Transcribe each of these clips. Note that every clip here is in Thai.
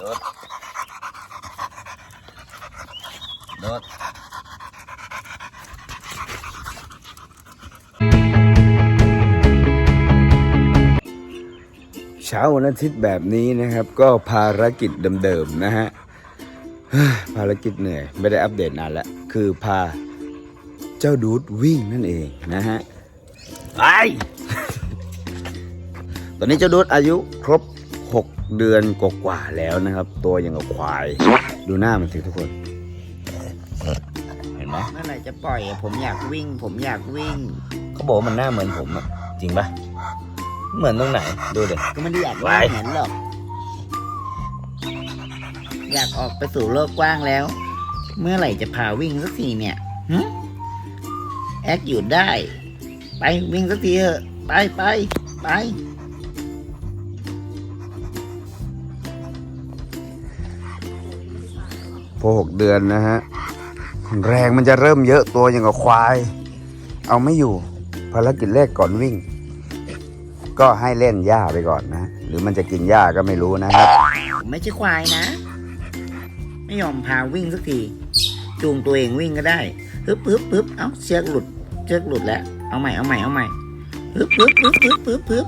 โดดโดดเช้าวันอาทิตย์แบบนี้นะครับ ก็ภารกิจเดิมๆนะฮะภารกิจเหนื่อยไม่ได้อัปเดตนานแล้ว คือพาเจ้าดูดวิ่งนั่นเองนะฮะไปตอนนี้เจ้าดูดอายุครบ เดือนกว่าๆแล้วนะครับ ตัวยังกับควาย ดูหน้ามันสิทุกคน เห็นไหมเมื่อไหร่จะปล่อยอะผมอยากวิ่ง ผมอยากวิ่ง เขาบอกว่ามันหน้าเหมือนผมอะจริงปะเหมือนตรงไหน ดูเด็ ก็ไม่ได้อยากไว้วิ่งเห็นหรอก อยากออกไปสู่โลกกว้างแล้ว เมื่อไหร่จะพาวิ่งสักทีเนี่ยหึแอคอยู่ได้ ไปวิ่งสักทีเถอะไปไปไป อหกเดือนนะฮะแรงมันจะเริ่มเยอะตัวอย่างกับควาย เอาไม่อยู่ภารกิจแรกก่อนวิ่ง ก็ให้เล่นหญ้าไปก่อนนะ หรือมันจะกินหญ้าก็ไม่รู้นะครับ ไม่ใช่ควายนะ ไม่ยอมพาวิ่งสักที จูงตัวเองวิ่งก็ได้ฮึบฮึบฮึบเอาเชือกหลุดเชือกหลุดแล้ว เอาใหม่เอาใหม่เอาใหม่ฮึบฮึบฮึบฮึบฮึบฮึบ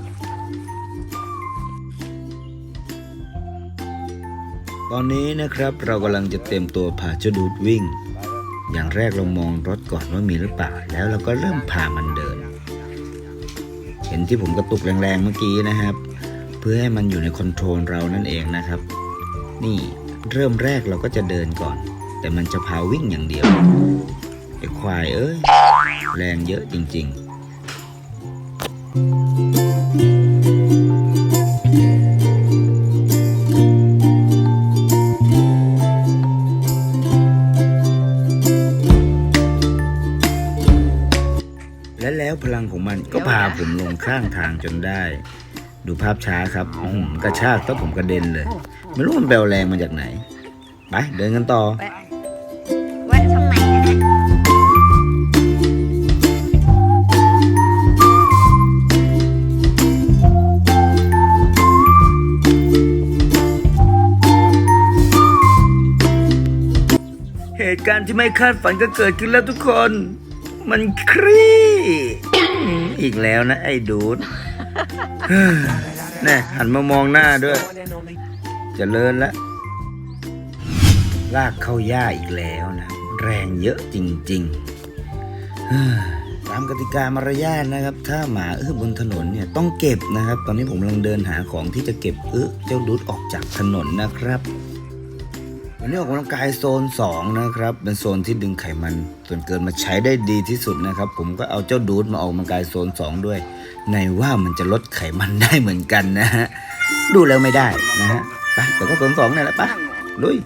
ตอนนี้นะครับเรากำลังจะเต็มตัวพาเจ้าดูดวิ่ง อย่างแรกเรามองรถก่อนว่ามีหรือเปล่า แล้วเราก็เริ่มพามันเดิน เห็นที่ผมกระตุกแรงๆเมื่อกี้นะครับ เพื่อให้มันอยู่ในคอนโทรลเรานั่นเองนะครับ นี่เริ่มแรกเราก็จะเดินก่อน แต่มันจะพาวิ่งอย่างเดียวไอ้ควายเอ้ยแรงเยอะจริง ๆ และแล้วพลังของมันก็พาผมลงข้างทางจนได้ ดูภาพช้าครับอื้อหือกระชากแล้วผมกระเด็นเลย ไม่รู้มันแปลแรงมาจากไหน ไป เดินกันต่อแวะทำไมนะเหตุการณ์ที่ไม่คาดฝันก็เกิดขึ้นแล้วทุกคน มันครีอีกแล้วนะ ไอ้ดูดเฮ้ยแน่หันมามองหน้าด้วยจเจริญแล้วลากเข้าหญ้าอีกแล้วนะ แรงเยอะจริงๆตามกติกามารยาทนะครับ ถ้าหมาอื้อบนถนนเนี่ยต้องเก็บนะครับ ตอนนี้ผมกำลังเดินหาของที่จะเก็บอื้อเจ้าดูดออกจากถนนนะครับ วันนี้ออกกำลังกายโซน 2 นะครับ เป็นโซนที่ดึงไขมัน ส่วนเกินมาใช้ได้ดีที่สุดนะครับ ผมก็เอาเจ้าดูดมาออกกำลังกายโซน 2 ด้วย ในว่ามันจะลดไขมันได้เหมือนกันนะฮะ ดูแล้วไม่ได้นะฮะไปแต่ก็โซน2นี่แหละปะลุย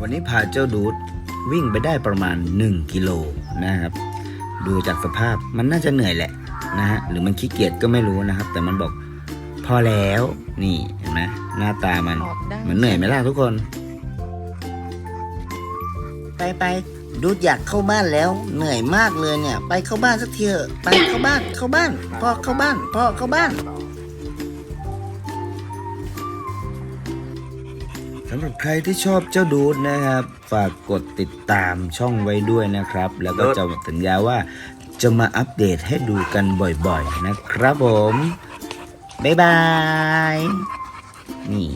วันนี้พาเจ้าดูดวิ่งไปได้ประมาณ 1 กิโลนะครับ ดูจากสภาพมันน่าจะเหนื่อยแหละนะฮะหรือมันขี้เกียจก็ไม่รู้นะครับ แต่มันบอกพอแล้วนี่เห็นไหมหน้าตามันออกได้มันเหนื่อยไหมล่ะทุกคน ไปไปดูดอยากเข้าบ้านแล้ว เหนื่อยมากเลยเนี่ย ไปเข้าบ้านสักทีเถอะไปเข้าบ้านเข้าบ้านพ่อเข้าบ้านพ่อเข้าบ้านำหรับใครที่ชอบเจ้าดูดนะครับ ฝากกดติดตามช่องไว้ด้วยนะครับ แล้วก็จะสัญญาว่าจะมาอัปเดตให้ดูกันบ่อยๆนะครับผม บ๊ายบาย นี่